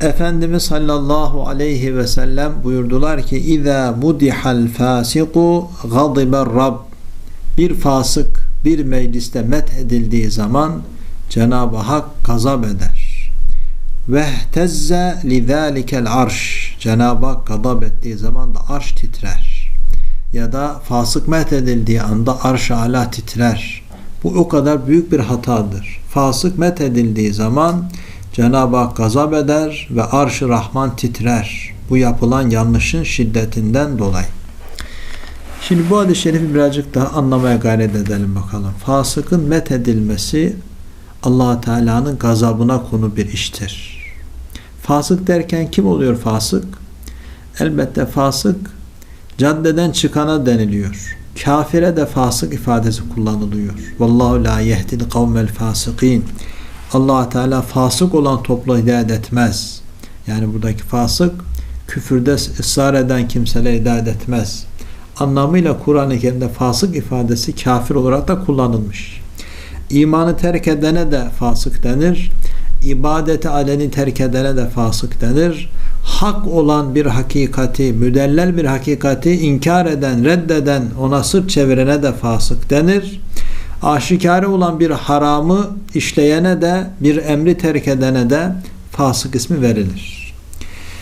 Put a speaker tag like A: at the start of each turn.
A: Efendimiz sallallahu aleyhi ve sellem buyurdular ki İza mudihal fasiku gadiber rab bir fasık bir mecliste met edildiği zaman Cenab-ı Hak gazap eder. Ve tezze lidâlikel arş Cenab-ı Hak gazap ettiği zaman da arş titrer. Ya da fasık met edildiği anda arş-ı ala titrer. Bu o kadar büyük bir hatadır. Fasık met edildiği zaman Cenab-ı Hak gazap eder ve arş-ı Rahman titrer. Bu yapılan yanlışın şiddetinden dolayı. Şimdi bu hadis-i şerifi birazcık daha anlamaya gayret edelim bakalım. Fasıkın met edilmesi allah Teala'nın gazabına konu bir iştir. Fasık derken kim oluyor fasık? Elbette fasık caddeden çıkana deniliyor. Kafire de fasık ifadesi kullanılıyor. Vallahu la yehdil kavmel fasikin. Allah Teala fasık olan toplu hidayet etmez. Yani buradaki fasık küfürde ısrar eden kimseler hidayet etmez. Anlamıyla Kur'an-ı Kerim'de fasık ifadesi kafir olarak da kullanılmış. İmanı terk edene de fasık denir. İbadeti aleni terk edene de fasık denir. Hak olan bir hakikati, müdellel bir hakikati inkar eden, reddeden, ona sırt çevirene de fasık denir. Aşikare olan bir haramı işleyene de, bir emri terk edene de fasık ismi verilir.